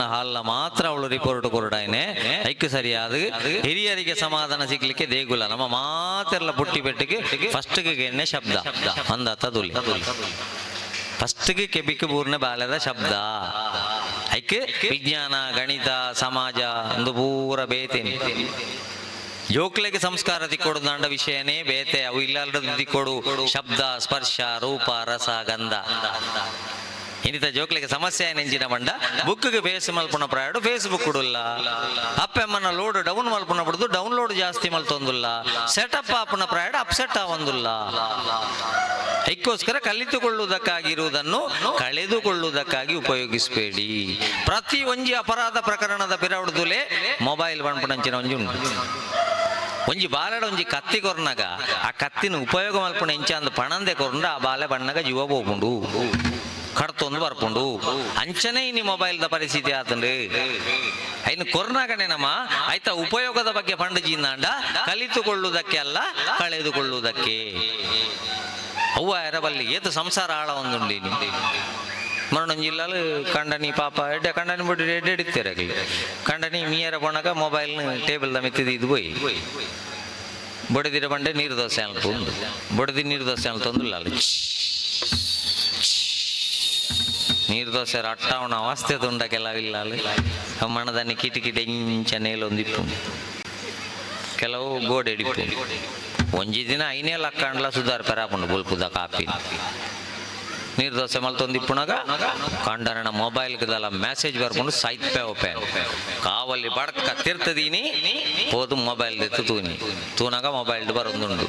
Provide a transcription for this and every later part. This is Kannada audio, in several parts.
ಹಾಲ್ನ ಮಾತ್ರ ಅವಳು ರಿಪೋರ್ಟ್ ಕೊರಡಾಯ್ನೆ ಐಕ್ ಸರಿಯಾದ ಹಿರಿಯರಿಗೆ ಸಮಾಧಾನ ಸಿಗ್ಲಿಕ್ಕೆ ದೇಗುಲ. ನಮ್ಮ ಮಾತೆಲ್ಲ ಪುಟ್ಟಿ ಬೆಟ್ಟಿಗೆ ಫಸ್ಟ್ಗೆ ಎಣ್ಣೆ ಶಬ್ದ. ಅಂದ ತದುಲಿ. ಫಸ್ಟ್ಗೆ ಕೆಬಿಕ್ ಬೂರ್ನೆ ಬಾಲ್ಯದ ಶಬ್ದ. ಐಕ್ ವಿಜ್ಞಾನ, ಗಣಿತ, ಸಮಾಜ, ಒಂದು ಪೂರ ಬೇತೇನೆ ಜೋಕ್ಲೆಗೆ ಸಂಸ್ಕಾರ ತಿಕ್ಕೊಡು ದಾಂಡ ವಿಷಯನೇ ಬೇತೆ. ಅವು ಇಲ್ಲದ ತಿಕ್ಕೊಡು ಶಬ್ದ, ಸ್ಪರ್ಶ, ರೂಪ, ರಸ, ಗಂಧ. ಮಂಡ? ಬುಕ್ಗೆ ಫೇಸ್ ಮಲ್ಪುನ ಪ್ರಾಯಡು ಫೇಸ್ಬುಕ್ ಕೊಡುಲ್ಲ. ಅಪ್ಪೆಮ್ಮನ ಲೋಡ್ ಡೌನ್ ಮಲ್ಪುನ ಬಿಡುದು ಡೌನ್ಲೋಡ್ ಜಾಸ್ತಿ ಮಲ್ತೊಂದುಲ್ಲ. ಸೆಟಪ್ ಆಪುನ ಪ್ರಾಯಡು ಅಪ್ಸೆಟ್ ಆವಂದುಲ್ಲ. ಇದಕ್ಕೋಸ್ಕರ ಕಲಿತುಕೊಳ್ಳುವುದಕ್ಕಾಗಿರುವುದನ್ನು ಕಳೆದುಕೊಳ್ಳುವುದಕ್ಕಾಗಿ ಉಪಯೋಗಿಸಬೇಡಿ. ಪ್ರತಿ ಒಂಜಿ ಅಪರಾಧ ಪ್ರಕರಣದ ಪಿರವಡ್ದುಲೆ ಮೊಬೈಲ್ ಬಂಡ್ಪುಣಂಚಿನ ಒಂಜಿ ಉಂಟು. ಒಂಜಿ ಬಾಲಡ ಒಂಜಿ ಕತ್ತಿ ಕೊರ್ನಾಗ, ಆ ಕತ್ತಿನ ಉಪಯೋಗ ಮಲ್ಪುಣ ಎಂಚ ಅಂದ ಪಣಂದೆ ಆ ಬಾಲೆ ಬಣ್ಣಗ ಜೀವ ಹೋಗ್ಪುಂಡು ಕಡ್ತೊಂದು ಬರ್ಕೊಂಡು, ಅಂಚನೆ ಇನಿ ಮೊಬೈಲ್ದ ಪರಿಸ್ಥಿತಿ ಆತಂಡು ಐನು ಕೊರ್ನಾಗನೆ ನಮ್ಮ ಉಪಯೋಗದ ಬಗ್ಗೆ ಪಂಡು ಜೀನಾಂಡ ಕಲಿತುಕೊಳ್ಳುವುದಕ್ಕೆ ಅಲ್ಲ, ಕಳೆದುಕೊಳ್ಳುವುದಕ್ಕೆ. ಅವ್ವ ಎರಬಲ್ಲಿ ಏತು ಸಂಸಾರ ಆಳ ಒಂದುಂಡಿ ಮರಣಂ ಜಿಲ್ಲಾಲು ಕಂಡನಿ ಪಾಪ, ಎಡ್ಡೆ ಕಂಡನಿ ಬಿಟ್ಟು ಎಡ್ಡೆ ಹಿಡಿತಾರೆ ಕಂಡನಿ ಮೀಯರ ಬಣಗ ಮೊಬೈಲ್ ಟೇಬಲ್ ದ ಮೆತ್ತಿದ್ದು ಇದು ಹೋಯ್. ಬಡದಿರ ಬಂಡೆ ನೀರು ದೋಸೆ ಉಂಡು. ಬಡದಿ ನೀರು ದೋಸೆ ಅಲ್ಪ ತೊಂದಿಲ್ಲ ಅಲ್ಲಿ ನೀರು ದೋಸೆ ಅಟ್ಟಾವಣ ಅವಸ್ಥೆ ತುಂಡ ಕೆಲವಿಲ್ಲ ಅಲ್ಲಿ. ಮಣದನಿ ಕಿಟಿ ಕಿಟಿ ಇಂಚ ನೇಲೊಂದಿಪ್ಪು ಕೆಲವು ಗೋಡೆ ಹಿಡಿಪು ಒಂಜಿ ದಿನ ಐನೇ ಲಕ್ಕಂಡ್ಲ ಸುಧಾರ ಪೆರಾಪುಂಡು ಬುಲ್ಪುದ ಕಾಪಿ. ನೀರು ದೋಸೆ ಮಲ್ತೊಂದಿಪ್ಪುಣಗ ಕಂಡರಣ ಮೊಬೈಲ್ ಗದಲ್ಲ ಮೆಸೇಜ್ ಬರ್ಕೊಂಡು ಸಾಯ್ಪೆ ಒಪ್ಪೆ ಕಾವಲ್ಲಿ ಬಡಕ ತಿರ್ತದೀನಿ, ಹೋದು ಮೊಬೈಲ್ ದೆತ್ತು ತೂನಿ ತೂನಾಗ ಮೊಬೈಲ್ ಬರೊಂದುಂಡು.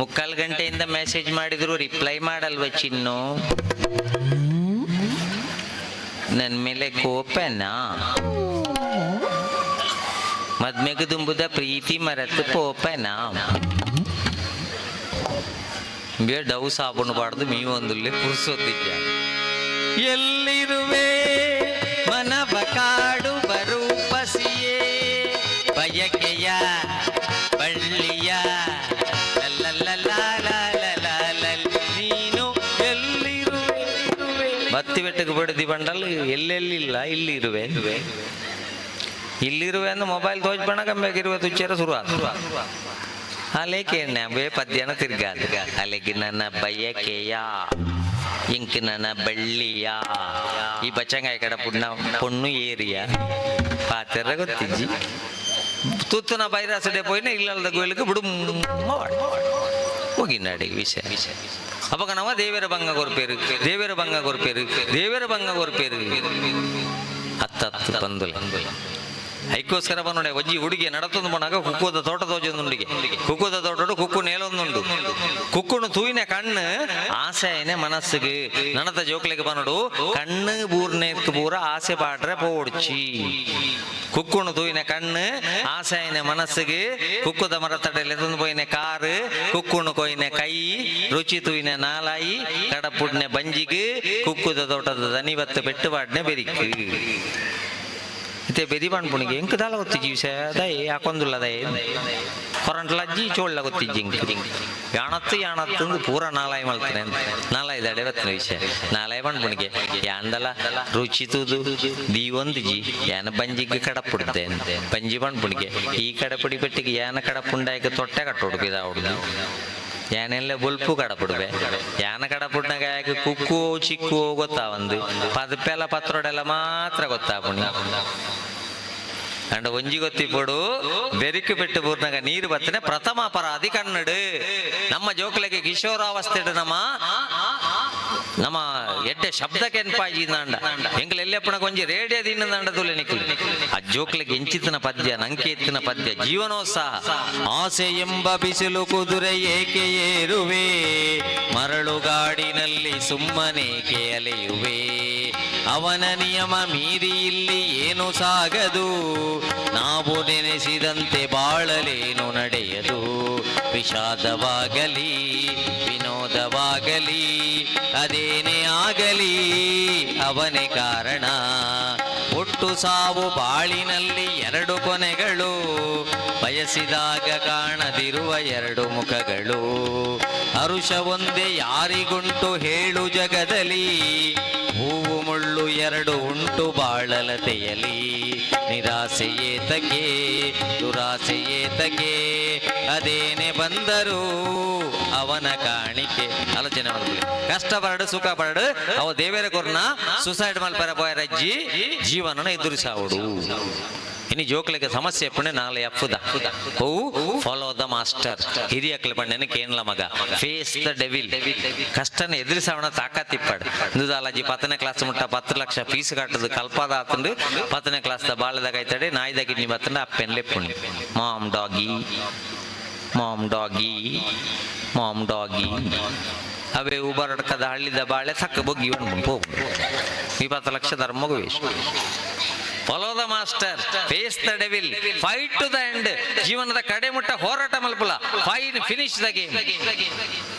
ಮುಕ್ಕಾಲು ಗಂಟೆಯಿಂದ ಮೆಸೇಜ್ ಮಾಡಿದ್ರು ರಿಪ್ಲೈ ಮಾಡಲ್ವ ಚಿನ್ನು? ನನ್ನ ಮೇಲೆ ಕೋಪನಾ? ಮದ್ಮೆಗೆ ತುಂಬುದ ಪ್ರೀತಿ ಮರೆತು ಪೋಪನಾ ಬೇ ಡವ್ ಸಾಬೂನು ಬಾಡ್ದು ಮೀ ಒಂದುಲ್ಲೆ ಪುರ್ಸೋತಿದ್ದ ಎಲ್ಲಿರುವೆ? ಮನವ ಕಾಡು ಬರು ಪಸಿಯೇ ಬಯಕೆಯ ಬಳ್ಳಿಯ ಬಡದಿ ಬಂಡಲ್ ಎಲ್ಲೆಲ್ಲಿಲ್ಲ ಇಲ್ಲಿರುವೆ ಇಲ್ಲಿರುವೆ ಅಂದ್ರೆ ಮೊಬೈಲ್ ತೋಜ್ ಬಣ್ಣ ಇರುವೆ ತುಚ್ಚರ ಶುರು ಅಲೆಕೆ ಬೇ ಪದ್ಯನ ತಿರ್ಗಾದ ಅಲೆಗೆ ನನ್ನ ಬಯಕೆಯ ಇಂಕ್ ನನ್ನ ಬಳ್ಳಿಯ ಈ ಬಚ್ಚಂಗಾಯ ಕಡ ಪುಣ್ಣ ಪೊಣ್ಣು ಏರಿಯ ಪಾತ್ರ ಗೊತ್ತಿಜ್ಜಿ ತುತ್ತುನ ಬೈರಾಸಡೆ ಪೋಯಿನ ಇಲ್ಲದ ಗೋಯಿಲಿಗೆ ಬಿಡು ಹೋಗಿ ನಡಿ ವಿಷಯ ಅವಾಗ ನಾವ ದೇವರ ಭಂಗ ಕೊರ್ಪೇರು ದೇವರ ಭಂಗ ಕೊರ್ಪೇರು ದೇವರ ಭಂಗ ಕೊರ್ಪೇರು ಹತ್ತ ಹತ್ತು ಬಂದುಲ ಐಕೋಸ್ಕರ ಬಂದೊಡೆ ಒಜ್ಜಿ ಹುಡುಗಿ ನಡತೊಂದು ಕುಕ್ಕುದ ತೋಟ ತೋಜೊಂದುಂಡಿಗೆ ಕುಕ್ಕುದ ತೋಟಡು ಕುಕ್ಕು ನೇಲೊಂದುಂಡು ಕುಕ್ಕುನು ತೂಯಿನ ಕಣ್ಣು, ಆಸೆನೆ ಮನಸ್ಸಿಗೆ. ನನತ ಜೋಕ್ಲಿಗೆ ಬನ್ನಡು ಕಣ್ಣು ಬೂರ್ನೆಕ್ ಪೂರ ಆಸೆ ಪಾಡ್ರೆ ಪೋಡ್ಚಿ. ಕುಕ್ಕುಣು ತೂಯಿನ ಕಣ್ಣು, ಆಸೆನೆ ಮನಸ್ಸಿಗೆ. ಕುಕ್ಕುದ ಮರ ತಡೆಯಲ್ಲಿ ತಂದು ಪೋಯಿನ ಕಾರು ಕುಕ್ಕುಣು ಕೊಯ್ನೆ ಕೈ, ರುಚಿ ತೂಯಿನ ನಾಲಾಯಿ, ಕಡಪುಡ್ನೆ ಬಂಜಿಗೆ, ಕುಕ್ಕುದ ತೋಟದ ದನಿವತ್ತು ಬೆಟ್ಟು ಪಾಡ್ನೆ ಬೆರಿಕು ಇತ್ತೆ ಬೆದಿ ಪಂಡ್ಪುಣಿಗೆ ಎಂಕ್ ದಾಲ ಗೊತ್ತಿಜ್ಜಿ ವಿಷಯ ದೈ ಹಾಕೊಂದುಲ್ಲ ದೈ ಹೊರಂಟ್ಲ ಅಜ್ಜಿ ಚೋಳ್ಳ ಗೊತ್ತಿಜ್ಜಿ ಇಂಕ್ ಯಾಣತ್ತು ಯಾಣತ್ತು ಅಂದು ಪೂರ ನಾಲಾಯ ಮಲ್ತಾನೆ ನಾಲಾಯ್ ದಡೆ ಬತ್ತಿನ ವಿಷಯ ನಾಲಾಯ ಬಂದ್ಬಿಣಿಗೆ ಯಾಂದಲ ರುಚಿ ತೂದು ದೀ ಒಂದು ಜಿ ಯಾನ ಬಂಜಿಗೆ ಕಡಪುಡ್ದೆ ಬಂಜಿ ಪಂಡ್ಪುಣಿಗೆ ಈ ಕಡಪುಡಿ ಪೆಟ್ಟಿಗೆ ಯಾನ ಕಡಪುಂಡಾಯಕ ತೊಟ್ಟೆ ಕಟ್ಟೋಡು ಇದ ಹುಡುಗ ಯಾನೆಲ್ಲ ಬುಲ್ಪು ಕಡಪುಡ್ಬೆ ಯಾನ ಕಡಪುಡ್ನಾಗ ಯಾಕೆ ಕುಕ್ಕು ಚಿಕ್ಕು ಗೊತ್ತಾವಂದು. ಪದಪೆಲ್ಲ ಪತ್ರೊಡೆಲ್ಲ ಮಾತ್ರ ಗೊತ್ತಾಪುಣಿ. ಅಂಡ ಒಂಜಿ ಗೊತ್ತಿಪ್ಪಡು, ಬೆರಿಕು ಬಿಟ್ಟು ಪೂರ್ನಾಗ ನೀರು ಬತ್ತನೆ ಪ್ರಥಮ ಅಪರಾಧಿ ಕನ್ನಡು. ನಮ್ಮ ಜೋಕ್ಲೆಗೆ ಕಿಶೋರಾವಸ್ಥೆ ನಮ್ಮ ಎಡ್ಡೆ ಶಬ್ದ ಕೆನ್ಪಾಜಿ ನಂಡ? ಎಂಗ್ಲ ಎಲ್ಲಪ್ಪಣ ಕೊಂಜಿ? ರೇಡಿಯೋ ತುಲೆ ನಿಕ್ಲು. ಆ ಜೋಕ್ಲಿಗೆ ಎಂಚಿತನ ಪದ್ಯ ನಂಕೆ ಎತ್ತಿನ ಪದ್ಯ, ಜೀವನೋತ್ಸಾಹ. ಆಸೆ ಎಂಬ ಬಿಸಿಲು ಕುದುರೆ ಏಕೆ ಏರುವೆ? ಮರಳುಗಾಡಿನಲ್ಲಿ ಸುಮ್ಮನೆ ಅಲೆಯುವೆ ಅವನ ನಿಯಮ ಮೀರಿ ಇಲ್ಲಿ ಏನು ಸಾಗದು? ನಾವು ನೆನೆಸಿದಂತೆ ಬಾಳಲೇನು ನಡೆಯದು? ವಿಷಾದವಾಗಲಿ ವಿನೋದವಾಗಲಿ ಅದೇನೇ ಆಗಲಿ, ಅವನೇ ಕಾರಣ. ಹುಟ್ಟು ಸಾವು ಬಾಳಿನಲ್ಲಿ ಎರಡು ಕೊನೆಗಳು, ಬಯಸಿದಾಗ ಕಾಣದಿರುವ ಎರಡು ಮುಖಗಳು. ಅರುಷ ಒಂದೇ ಯಾರಿಗುಂಟು ಹೇಳು ಜಗದಲ್ಲಿ, ಹೂವು ಎರಡು ಉಂಟು ಬಾಳಲತೆಯಲಿ. ನಿರಾಸೆಯೇತಗೆ ದುರಾಸೆಯೇತಗೆ ಅದೇನೆ ಬಂದರು ಅವನ ಕಾಣಿಕೆ. ಆಲೋಚನೆ ಮಾಡ್ಕೊಳ್ಳಿ ಕಷ್ಟ ಬರಡು ಸುಖ ಬರಡು ಅವ ದೇವೇರ ಕೊರ್ನ ಸುಸೈಡ್ ಮಲ್ಪರ ಪೋಯರಜ್ಜಿ ಜೀವನನ ಎದುರಿಸಾವುಡು ಇನಿ ಜೋಕ್ಲಿಗೆ ಸಮಸ್ಯೆ ಪುಣೆ ನಾಳೆ ಅಪ್ಪುದ. ಹೂ ಫಾಲೋ ದ ಮಾಸ್ಟರ್ ಹಿರಿಯಕ್ಲ ಪಣ್ಣೆನ ಕೇನ್ಲ ಮಗ? ಫೇಸ್ ದ ಡೆವಿಲ್ ಕಷ್ಟನ ಎದುರಿಸವಣ ತಾಕತ್ತಿಪ್ಪಾಡು. ನುದಾಲಜಿ ಪತ್ತನೇ ಕ್ಲಾಸ್ ಮುಟ್ಟ ಪತ್ತು ಲಕ್ಷ ಫೀಸ್ ಕಟ್ಟದು ಕಲ್ಪಾದ ಆತಂಡು ಪತ್ತನೇ ಕ್ಲಾಸ್ ದ ಬಾಳದಾಗ ಐತಡೆ ನಾಯ್ದ ಕಿಡ್ನಿ ಬತ್ತಂಡ ಅಪ್ಪೆನ್ಲೆ mom doggy mom doggy mom doggy ಅವೇ ಉಬರಡ್ಕದ ಹಳ್ಳಿದ ಬಾಳೆ ಸಕ್ಕ ಬೊಗ್ಗಿ ಹೋಗು ಇಪ್ಪತ್ತು ಲಕ್ಷ ಮಗು waste follow the master face the devil fight to the end ಜೀವನದ ಕಡೆ ಮುಟ್ಟ ಹೋರಾಟ ಮಲ್ಪುಲ. ಫೈನ್ ಫಿನಿಶ್ ದ ಗೇಮ್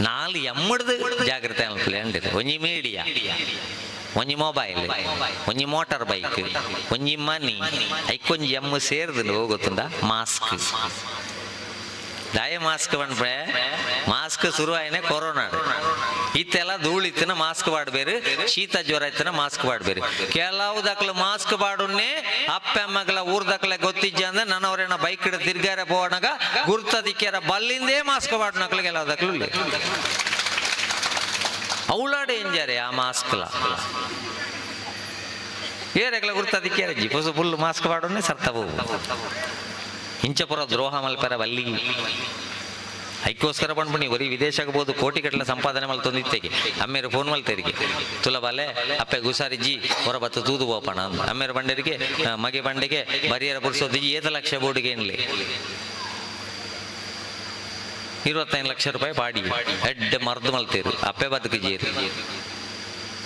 ನಾಲ್ ಎಮ್ಮಡ್ದು ಜಾಗ್ರತೆ ಮಲ್ಪುಲ. ಅಂದಿದೆ ಒಂಜಿ ಮೀಡಿಯಾ ಒಂಜಿ ಮೊಬೈಲ್ ಒಂಜಿ ಮೋಟಾರ್ ಬೈಕ್ ಒಂಜಿ ಮನಿ ಐಕೊಂಜಿ ಎಮ್ಮು ಸೇರ್ದು ಹೋಗುತ್ತಂದ ಮಾಸ್ಕ್ ದಯ ಮಾಸ್ಕ್ ಬಂಡ್ರೆ ಮಾಸ್ಕ್ ಶುರು ಆಯ್ನೆ ಕೊರೋನಾ. ಇತ್ತೆಲ್ಲ ಧೂಳಿತ್ತಿನ ಮಾಸ್ಕ್ ಮಾಡ್ಬೇರಿ ಶೀತ ಜ್ವರ ಇತ್ತನ ಮಾಸ್ಕ್ ಮಾಡ್ಬೇರಿ ಕೆಲವು ದಕ್ಲು ಮಾಸ್ಕ್ ಬಾಡುನ್ನೇ ಅಪ್ಪ ಅಮ್ಮಗಳ ಊರ್ ದಕ್ಲೆ ಗೊತ್ತಿಜ್ಜ ಅಂದ್ರೆ ನನ್ನವ್ರೇನ ಬೈಕ್ ಹಿಡಿದು ತಿರ್ಗಾರ ಹೋಣಗ ಗುರ್ತದಿಕ್ಕ್ಯಾರ ಬಲ್ಲಿಂದೇ ಮಾಸ್ಕ್ ಬಾಡ್ನಕ್ಲು ಕೆಲವು ದಕ್ಲು ಅವಳ ಡೇಂಜರ್ ಆ ಮಾಸ್ಕ್ಲ. ಏರೆಗ್ಲ ಗುರ್ತದಿಕ್ಕ್ಯಾರ ಜಿ, ಫುಲ್ ಮಾಸ್ಕ್ ಬಾಡುನ್ನೆ ಸರ್ತವು ಇಂಚಪುರ ದ್ರೋಹ ಮಲ್ಪರ ವಲ್ಲಿ ಅದಕ್ಕೋಸ್ಕರ ಬಂದ್ಬಿಟ್ಟು ನೀವು, ಬರೀ ವಿದೇಶಾಗಬಹುದು ಕೋಟಿ ಕಟ್ಟಲೆ ಸಂಪಾದನೆ ಮೇಲೆ ತಂದಿತ್ತೆಗೆ ಅಮ್ಮೇರು ಫೋನ್ ಮೇಲೆ ತೆರಿಗೆ. ತುಲಬಾಲೆ ಅಪ್ಪೆ ಗುಸಾರಿಜಿ ಹೊರಬತ್ತು ತೂದು ಬೋಪಣ ಅಂದ. ಅಮ್ಮೇರು ಬಂಡೆರಿಗೆ ಮಗೆ ಬಂಡೆಗೆ ಬರಿಯರ ಪುರುಷೋದಿಜಿ ಏತ ಲಕ್ಷ ಬೋರ್ಡಿಗೆ ಏನ್ಲಿ? ಇರುವತ್ತೈದು ಲಕ್ಷ ರೂಪಾಯಿ ಪಾಡಿ ಎಡ್ ಮರದ್ ಮಲ್ತೀರು. ಅಪ್ಪೆ ಬದುಕು ಜೀರಿ.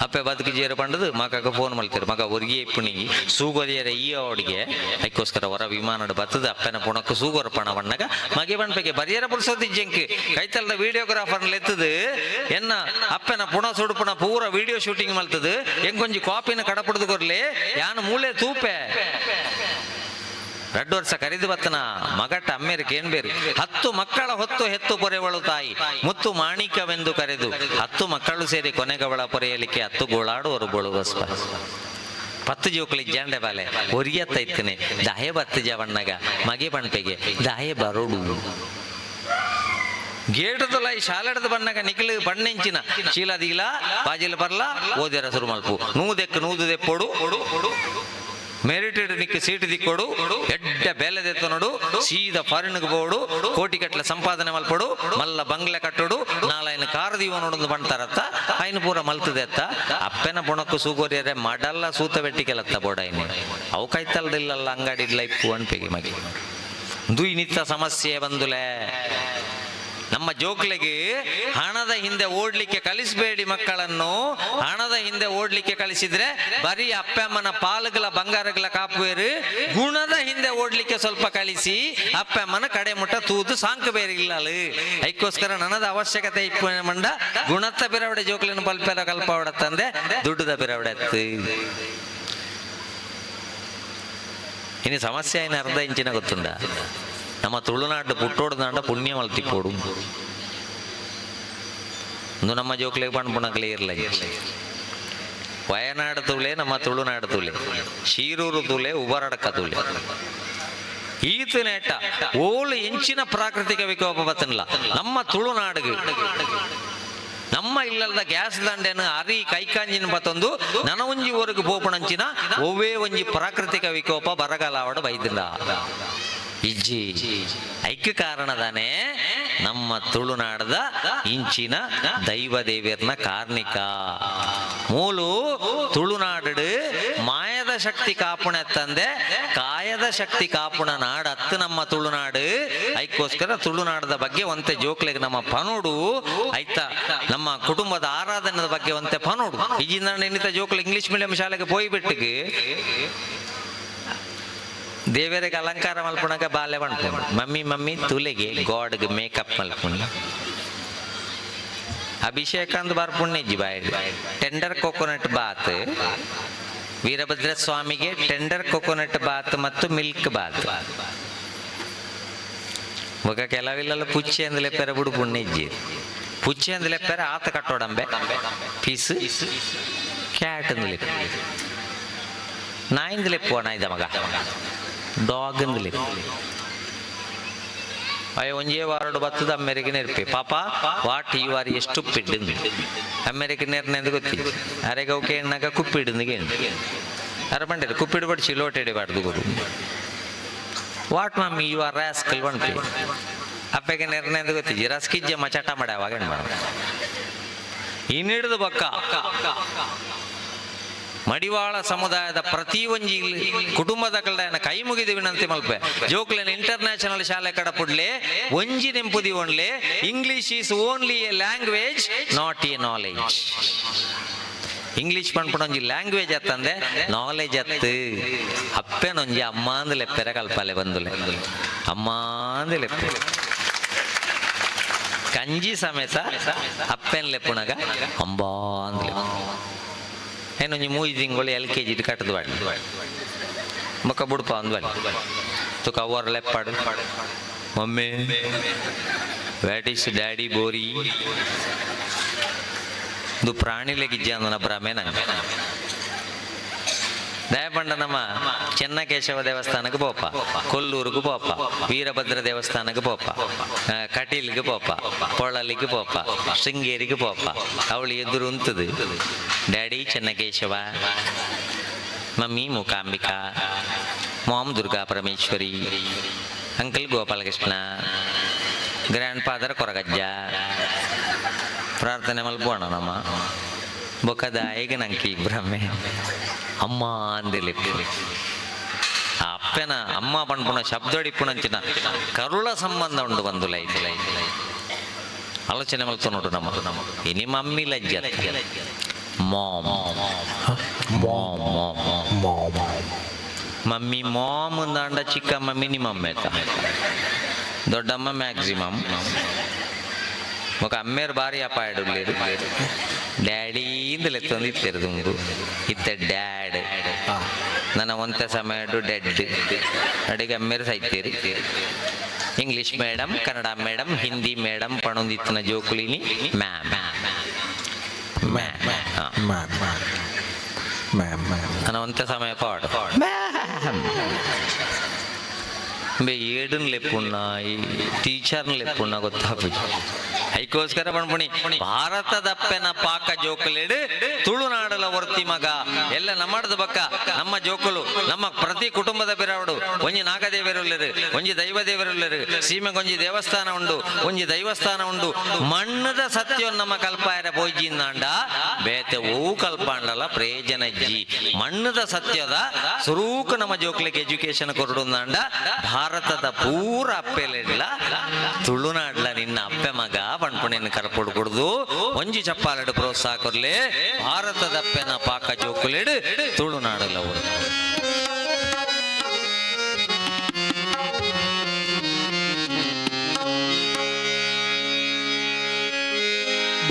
ಅಪ್ಪೆ ಬದುಕು ಜೇರು ಪಂಡದು, ಮಗಗ ಫೋನ್ ಮಲ್ತೇರು ಮಗ ಒರ್ಗಿ ಇಪ್ಪುಣಿ. ಸೂಗೋದಿಯರ ಈ ಅವಡಿಗೆ ಅದಕ್ಕೋಸ್ಕರ ಹೊರ ವಿಮಾನದ ಬತ್ತದ ಅಪ್ಪನ ಪುಣಕ್ಕೆ ಸೂಗೋರ ಪಣ ಬಣ್ಣಗ ಮಗೆ ಬಣ್ಪೆಗೆ ಬರಿಯರ ಪುರ್ಸೋದಿ ಜಂಕ್. ಕೈತಲ್ದ ವಿಡಿಯೋಗ್ರಾಫರ್ ಎತ್ತದು, ಎನ್ನ ಅಪ್ಪನ ಪುಣ ಸುಡುಪುಣ ಪೂರ ವಿಡಿಯೋ ಶೂಟಿಂಗ್ ಮಲ್ತದು ಹೆಂಗೊಂಜಿ ಕಾಪಿನ ಕಡಪಡ್ದು ಕೊರ್ಲಿ, ಯಾನು ಮೂಳೆ ತೂಪೆ. ಎರಡು ವರ್ಷ ಕರೆದು ಬತ್ತನ ಮಗಟ ಅಮ್ಮೇರಿಗೆ ಏನ್ ಬೇರು ಹತ್ತು ಮಕ್ಕಳ ಹೊತ್ತು ಹೆತ್ತು ಪೊರೆವಳು ತಾಯಿ. ಮುತ್ತು ಮಾಣಿಕ್ಯವೆಂದು ಕರೆದು, ಹತ್ತು ಮಕ್ಕಳು ಸೇರಿ ಕೊನೆಗವಳ ಪೊರೆಯಲಿಕ್ಕೆ ಹತ್ತು ಗೋಳಾಡುವರು ಬೊಳುವಸ್ಪ ಪತ್ತು ಜೋಕುಲಿ ಜಂಡೆ ಬಾಲೆ ಒರಿಯತ್ತ ಇತ್ತನೆ ದಾಹೆ ಬತ್ತು ಜವಣ್ಣಗ, ಮಗೆ ಬಣ್ಪೆಗೆ ದಾಹೆ ಬರೋಡು. ಗೇಟದಲ್ಲ ಈ ಶಾಲೆಡದ ಬಣ್ಣಗ ನಿಖಿಲ್ ಬಣ್ಣೆಂಚಿನ. ಶೀಲದಿಲ್ಲ ಬಾಜಿಲ್ ಬರ್ಲ, ಓದಿರ ಸುರುಮಲ್ಪು. ನೂದೆಕ್ ನೂದು ದೆಪ್ಪೋಡು ಮೆರಿಟೆಡ್ ನಿಕ್ಕೆ ಸೀಟ್ ದಿಕ್ಕೋಡು ಎಡ್ಡ ಬೇಲೆ ದೆತ್ತ ನೋಡು. ಸೀದಾ ಫಾರಿನ್ಗೆ ಬೋಡು. ಕೋಟಿ ಸಂಪಾದನೆ ಮಲ್ಪಡು ಮಲ್ಲ ಬಂಗ್ಲೆ ಕಟ್ಟೋಡು. ನಾಳೈನ ಕಾರ್ ದೀವ ನೋಡೊಂದು ಬಂತಾರತ್ತ. ಐನ್ ಪೂರ ಮಲ್ತದೆ ಅತ್ತ. ಅಪ್ಪೆನ ಬುಣಕ್ಕು ಸೂಗೋರಿಯರೆ ಮಡಲ್ಲ ಸೂತ ಬೆಟ್ಟಿಗೆಲತ್ತ ಬೋಡೈನೆ. ಅವು ಕೈತಲ್ದಿಲ್ಲಲ್ಲ ಅಂಗಡಿ ಇಲ್ಲ ಇಪ್ಪು ಅನ್ಪಿಗೆ ಮಗಿ. ದುಯ್ ನಿತ್ಯ ಸಮಸ್ಯೆ ಬಂದುಲೆ. ನಮ್ಮ ಜೋಕ್ಲೆಗೆ ಹಣದ ಹಿಂದೆ ಓಡ್ಲಿಕ್ಕೆ ಕಲಿಸಬೇಡಿ ಮಕ್ಕಳನ್ನು. ಹಣದ ಹಿಂದೆ ಓಡ್ಲಿಕ್ಕೆ ಕಲಿಸಿದ್ರೆ ಬರೀ ಅಪ್ಪಮ್ಮನ ಪಾಲುಗಳ ಬಂಗಾರಗಳ ಕಾಪುವೇರು ಗುಣದ ಹಿಂದೆ ಓಡ್ಲಿಕ್ಕೆ ಸ್ವಲ್ಪ ಕಲಿಸಿ ಅಪ್ಪಮ್ಮನ ಕಡೆ ಮುಟ್ಟ ತೂತು ಸಾಂಕು ಬೇರೆ ಇಲ್ಲಲು ಅದಕ್ಕೋಸ್ಕರ ನನದ ಅವಶ್ಯಕತೆ ಇಪ್ಪ ಮಂಡ ಗುಣತ್ತ ಬಿರವಡೆ ಜೋಕ್ಲಿನ ಬಲ್ಪೆರ ತಂದೆ, ದುಡ್ಡದ ಬಿರವಡೆ ಇನ್ನು ಸಮಸ್ಯೆ ಏನು ಅರ್ಧ ಇಂಚಿನ ಗೊತ್ತುಂಡ ನಮ್ಮ ತುಳುನಾಡು புண்ணியம் ಪುಣ್ಯ போடும் ಒಂದು ನಮ್ಮ ಜೋಕ್ಲಿಗೆ ಪಣ್ಪುಣ ಕ್ಲಿಯರ್ಲ ವಯನಾಡು ನಮ್ಮ ತುಳುನಾಡು ತುಳೆ ಶೀರೂರು ತೂಲೆ ಉಬರಡಕ ತುಳೆ ಈತ ನೆಟ್ಟ ಓಳು ಇಂಚಿನ ಪ್ರಾಕೃತಿಕ ವಿಕೋಪ ಬತ್ತನಲ್ಲ ನಮ್ಮ ತುಳುನಾಡಿಗೆ. ನಮ್ಮ ಇಲ್ಲದ ಗ್ಯಾಸ್ ದಂಡೆನ ಅರಿ ಕೈಕಾಂಜಿನ ಬತ್ತೊಂದು ನನ ಒಂಜಿ ಊರಿಗೆ ಪೋಪುಣಂಚಿನ, ಒವ್ವೇ ಒಂಜಿ ಪ್ರಾಕೃತಿಕ ವಿಕೋಪ ಬರಗಾಲ ಅವಡ ಬೈದಿಲ್ಲ ಇಜ್ಜಿ ಐಕ್ಯ ಕಾರಣದಾನೆ ನಮ್ಮ ತುಳುನಾಡದ ಇಂಚಿನ ದೈವ ದೇವಿಯರ್ನ ಕಾರ್ಣಿಕ. ಮೂಲು ತುಳುನಾಡು ಮಾಯದ ಶಕ್ತಿ ಕಾಪುಣ ತಂದೆ, ಕಾಯದ ಶಕ್ತಿ ಕಾಪುಣ ನಾಡ ಅತ್ತು ನಮ್ಮ ತುಳುನಾಡು. ಐಕ್ಕೋಸ್ಕರ ತುಳುನಾಡದ ಬಗ್ಗೆ ಒಂತೆ ಜೋಕ್ಲೆಗೆ ನಮ್ಮ ಪನೋಡು. ಆಯ್ತಾ? ನಮ್ಮ ಕುಟುಂಬದ ಆರಾಧನೆದ ಬಗ್ಗೆ ಒಂತೆ ಪನೋಡು. ಈಜಿನ ನಿಂತ ಜೋಕ್ಲೆ ಇಂಗ್ಲಿಷ್ ಮೀಡಿಯಂ ಶಾಲೆಗೆ ಪೋಯ್ಬಿಟ್ಟಿಗೆ. ದೇವರಿಗೆ ಅಲಂಕಾರ ಮಲ್ಪುಣಾಗ ಬಾಲ್ಯ ಬಂತು ಮಮ್ಮಿ ಮಮ್ಮಿ, ತುಲೆಗೆ ಗಾಡ್ಗೆ ಮೇಕಪ್ ಮಲ್ಪುಣ ಅಭಿಷೇಕ ಅಂದ್ ಬರ್ಪುಣ್ಣಿಜ್ಜಿ ಬಾಯ್ ಟೆಂಡರ್ ಕೊಕೊನಟ್ ಬಾತ್ ವೀರಭದ್ರ ಸ್ವಾಮಿಗೆ ಟೆಂಡರ್ ಕೊಕೊನಟ್ ಬಾತ್ ಮತ್ತು ಮಿಲ್ಕ್ ಬಾತ್ ఒక ಕೆಲವಿಲ್ಲಲ್ಲ ಪುಚ್ಚಿ ಅಂದಲೆಪ್ಪರ ಬುಡು ಪುಣ್ಯಜ್ಜಿ. ಪುಚ್ಚಿ ಅಂದಲೆಪ್ಪರ ಆತ ಕಟ್ಟೋಡಂಬೆ. ಪೀಸ್ ಕ್ಯಾಟ್ ಅಂದಲೆಪ್ಪ ನಾಯಿಂದಲೆಪ್ಪು ನಾಯ್ದ ಮಗ. ಡಾಗ್ ಅಂದಲೆಪ್ಪ ಅಯ್ಯ ಒಂಜೇ ವಾರಡು ಬತ್ತದ ಅಮೆರಿಕನ್ ಇರ್ಪಿ ಪಾಪ ವಾಟ್ ಯು ಆರ್ ಎಷ್ಟು ಪಿಡ್ಡಿಂದು ಅಮೆರಿಕನ್ ಇರ್ನೆಂದು ಗೊತ್ತಿ ಅರೆಗೆ ಅವಕ್ಕೆ ಎಣ್ಣಾಗ ಕುಪ್ಪಿಡಿಂದಿಗೆ ಅರ ಬಂಡಿರು ಕುಪ್ಪಿಡು ಬಡಿಸಿ ಲೋಟೆಡಿ ಬಾಡ್ದು ಗುರು what mummy you are rascal Bunty ಅಪ್ಪಗೆ ನಿರ್ಣಯದ ಗೊತ್ತಿಜ್ಜಿ ರಸ್ಕಿಜ್ಜಮ್ಮ ಚಟ ಮಾಡಿ ಅವಾಗ ಏನು ಮಾಡ ಇನ್ನಿಡಿದು ಬಕ್ಕ ಮಡಿವಾಳ ಸಮುದಾಯದ ಪ್ರತಿ ಒಂಜಿ ಕುಟುಂಬದ ಕಲ್ಡಾಯನ ಕೈ ಮುಗಿದು ವಿನಂತಿ ಮಲ್ಪೆ. ಜೋಕ್ಲೆನ್ ಇಂಟರ್ನ್ಯಾಷನಲ್ ಶಾಲೆ ಕಡಪುಡ್ಲೆ ಒಂಜಿ ನೆಂಪುದಿ ಒಣ್ಲೆ English is only a language not a knowledge English ಪಂಡ್ಪುಡೊಂಜಿ language ಅತ್ತಂದೆ ನಾಲೆಜ್ ಅತ್ತು. ಅಪ್ಪೆನೊಂಜಿ ಅಮ್ಮ ಅಂದ್ ಕಲ್ಪಲೆ ಬಂದುಲೆ ಅಮ್ಮ ಕಂಜಿ ಸಮೇತ ಅಪ್ಪೆನ್ ಲೆಪ್ಪುಣಗ ಅಂಬಾ ಅಂದ್ ಏನೊಂಜಿ ಮೂಜಿ ತಿಂಗಳು ಎಲ್ ಕೆ ಜಿ ಕಟ್ಟದು ಬಾಡಿ ಮಕ್ಕ ಬುಡ್ಪ ಅಂದ್ ಬಾಡಿ ತುಕ ಅವರ್ ಲೆಪ್ಪಾಡು. ಮಮ್ಮಿ ವ್ಯಾಟ್ ಇಸ್ ಡ್ಯಾಡಿ ಬೋರಿ? ಇದು ಪ್ರಾಣಿಲೆಗಿಜ್ಜೆ ಅಂದನ ಭ್ರಮೆ ನಂಗೆ. ದಯಪಂಡ ನಮ್ಮ ಚೆನ್ನಕೇಶವ ದೇವಸ್ಥಾನಕ್ಕೆ ಪೋಪ. ಕೊಲ್ಲೂರಿಗೆ ಪೋಪ. ವೀರಭದ್ರ ದೇವಸ್ಥಾನಕ್ಕೆ ಪೋಪ. ಕಟೀಲ್ಗೆ ಪೋಪ. ಪೊಳಲಿಗೆ ಪೋಪ. ಶೃಂಗೇರಿಗೆ ಪೋಪ. ಅವಳು ಎದುರು ಉಂತದು. Daddy Chennakeshava mummy Mookambika mom Durga Parameshwari uncle Gopalakrishna grandfather Koragajja ಪ್ರಾರ್ಥನೆ ಮಲ್ಪೋಣ ನಮ್ಮ ಬೊಕ್ಕದ ಈಗ ನಂಗೆ ಭ್ರಮೆ ಅಮ್ಮ ಅಂದಿಲಿ ಆ ಅಪ್ಪನ ಅಮ್ಮ ಪಂಡ್ಪುಣ ಶಬ್ದಡಿಪ್ಪುಣಂಚಿನ ಕರುಳ ಸಂಬಂಧ ಉಂಡು ಬಂದು ಲೈಟ್ ಲೈಟ್ ಆಲೋಚನೆ ಮಲ್ತು ನೋಡು ನಮ್ಮ ನಮ್ಮ ಇನಿ mummy ಲಜ್ಜ ma'am ma'am mummy ma'am ಅಂದಾಂಡ ಚಿಕ್ಕಮ್ಮ ಮಿನಿಮಮ್ ಆಯ್ತಾ ದೊಡ್ಡಮ್ಮ ಮ್ಯಾಕ್ಸಿಮಮ್ ఒక అమ్మేరు భార్య అపాయడు లేరు ಡ್ಯಾಡಿ ಇಂದಲೇ ತಂದಿತ್ತೇರು ದುಂಗು ಇತ್ತ ಡ್ಯಾಡ್ ನನ್ನ ಒಂತ ಸಮಯಡು ಡೆಡ್ ಅಡಿಗೆ ಅಮ್ಮೇರು ಸಾಯ್ತೇರಿ English madam Kannada madam Hindi madam ಪಣೊಂದಿತ್ತಿನ ಜೋಕುಲಿನಿ ಮ್ಯಾಮ್ ನನ್ನ ಒಂತ ಸಮಯ ಪಾಡು ಬೇ ಏಡನ್ ಲೆಪ್ಪುಣ್ಣ ಈ ಟೀಚರ್ನ ಲೆಪ್ಪುಣ್ಣ ಬಣ್ಪುಣಿ ಭಾರತದ ಭಾರತದಪ್ಪೆನ ಪಾಕ ಜೋಕುಲೆಡು ತುಳುನಾಡಲ ವರ್ತಿ ಮಗ. ಎಲ್ಲ ನಮ್ಮಡದ ಬಕ್ಕ ನಮ್ಮ ಜೋಕುಲು, ನಮ್ಮ ಪ್ರತಿ ಕುಟುಂಬದ ಬಿರಾವಡು ಒಂಜಿ ನಾಗದೇವರುಲ್ಲರು ಒಂಜಿ ದೈವ ದೇವರುಲ್ಲರು ಸೀಮೆಗೊಂಜಿ ದೇವಸ್ಥಾನ ಉಂಡು, ಒಂಜಿ ದೈವಸ್ಥಾನ ಉಂಡು. ಮಣ್ಣದ ಸತ್ಯ ನಮ್ಮ ಕಲ್ಪಾಯರ ಪೋಯ್ಜಿಂದಾಂಡ ಬೇತೆ ಓ ಕಲ್ಪಾಂಡಲ ಜಿ. ಮಣ್ಣದ ಸತ್ಯದ ಸ್ವರೂಪ ನಮ್ಮ ಜೋಕ್ಲಿಗೆ ಎಜುಕೇಶನ್ ಕೊರಡುಂದಾಂಡ ಭಾರತದ ಪೂರ ಅಪ್ಪೆಲೆಡ್ಲ, ತುಳುನಾಡ್ಲ ನಿನ್ನ ಅಪ್ಪೆ ಮಗ ಪಣಪುಣಿನ ಕರ್ಪುಡು ಕುಡ್ದು ಒಂಜಿ ಚಪ್ಪಾಲಡ್ ಪ್ರೋತ್ಸಾಹ ಕೊರ್ಲೆ ಭಾರತದಪ್ಪೆನ ಪಾಕ ಜೋಕುಲೆಡು ತುಳುನಾಡಲ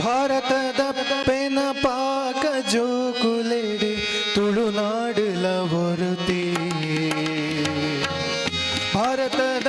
ಭಾರತದ ಪೆನ ಪಾಕ ಜೋಕುಲೆಡೆ ತುಳುನಾಡಲ ಹೊರತಿ ಭಾರತದ